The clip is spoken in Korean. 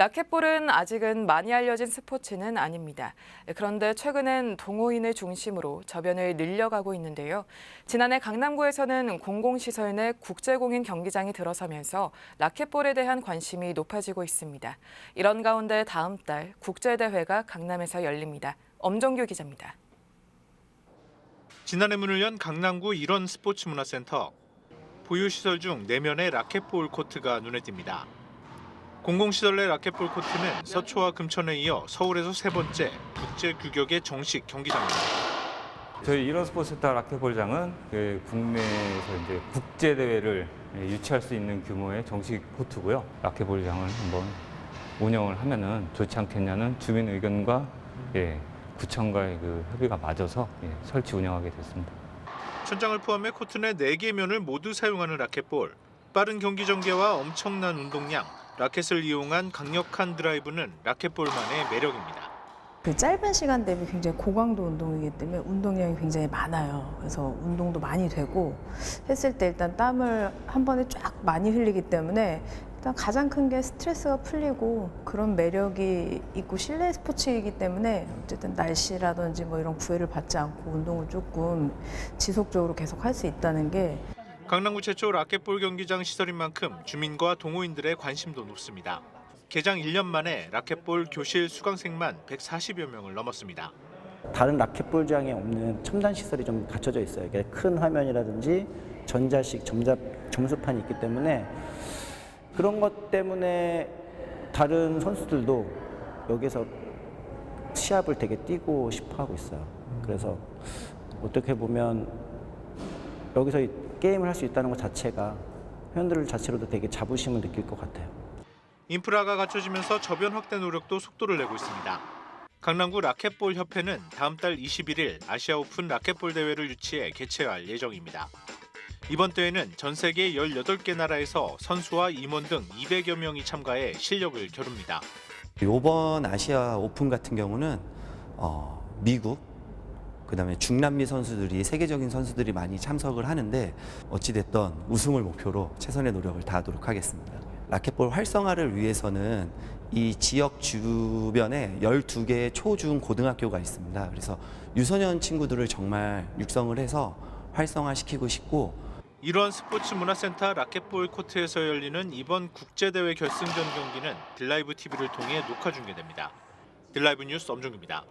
라켓볼은 아직은 많이 알려진 스포츠는 아닙니다. 그런데 최근엔 동호인을 중심으로 저변을 늘려가고 있는데요. 지난해 강남구에서는 공공시설 내 국제공인 경기장이 들어서면서 라켓볼에 대한 관심이 높아지고 있습니다. 이런 가운데 다음 달 국제대회가 강남에서 열립니다. 엄정규 기자입니다. 지난해 문을 연 강남구 일원 스포츠문화센터. 보유 시설 중 내면의 라켓볼 코트가 눈에 띕니다. 공공시설 내 라켓볼 코트는 서초와 금천에 이어 서울에서 세 번째 국제 규격의 정식 경기장입니다. 저희 이런 스포츠센터 라켓볼장은 그 국내에서 이제 국제 대회를 유치할 수 있는 규모의 정식 코트고요. 라켓볼장을 한번 운영을 하면은 좋지 않겠냐는 주민 의견과 예, 구청과의 그 협의가 맞아서 예, 설치 운영하게 됐습니다. 천장을 포함해 코트 내 4개 면을 모두 사용하는 라켓볼. 빠른 경기 전개와 엄청난 운동량, 라켓을 이용한 강력한 드라이브는 라켓볼만의 매력입니다. 그 짧은 시간 대비 굉장히 고강도 운동이기 때문에 운동량이 굉장히 많아요. 그래서 운동도 많이 되고 했을 때 일단 땀을 한 번에 쫙 많이 흘리기 때문에 일단 가장 큰 게 스트레스가 풀리고 그런 매력이 있고 실내 스포츠이기 때문에 어쨌든 날씨라든지 뭐 이런 구애를 받지 않고 운동을 조금 지속적으로 계속 할 수 있다는 게 강남구 최초 라켓볼 경기장 시설인 만큼 주민과 동호인들의 관심도 높습니다. 개장 1년 만에 라켓볼 교실 수강생만 140여 명을 넘었습니다. 다른 라켓볼장에 없는 첨단 시설이 좀 갖춰져 있어요. 큰 화면이라든지 전자식 점자, 점수판이 있기 때문에 그런 것 때문에 다른 선수들도 여기서 시합을 되게 뛰고 싶어 하고 있어요. 그래서 어떻게 보면 여기서 이 게임을 할 수 있다는 것 자체가 회원들 자체로도 되게 자부심을 느낄 것 같아요. 인프라가 갖춰지면서 저변 확대 노력도 속도를 내고 있습니다. 강남구 라켓볼 협회는 다음 달 21일 아시아 오픈 라켓볼 대회를 유치해 개최할 예정입니다. 이번 대회는 전 세계 18개 나라에서 선수와 임원 등 200여 명이 참가해 실력을 겨룹니다. 이번 아시아 오픈 같은 경우는 어, 미국, 그다음에 중남미 선수들이 세계적인 선수들이 많이 참석을 하는데 어찌 됐던 우승을 목표로 최선의 노력을 다하도록 하겠습니다. 라켓볼 활성화를 위해서는 이 지역 주변에 12개의 초중 고등학교가 있습니다. 그래서 유소년 친구들을 정말 육성을 해서 활성화시키고 싶고 이런 스포츠 문화센터 라켓볼 코트에서 열리는 이번 국제대회 결승전 경기는 딜라이브 TV를 통해 녹화 중계됩니다. 딜라이브 뉴스 엄종규입니다.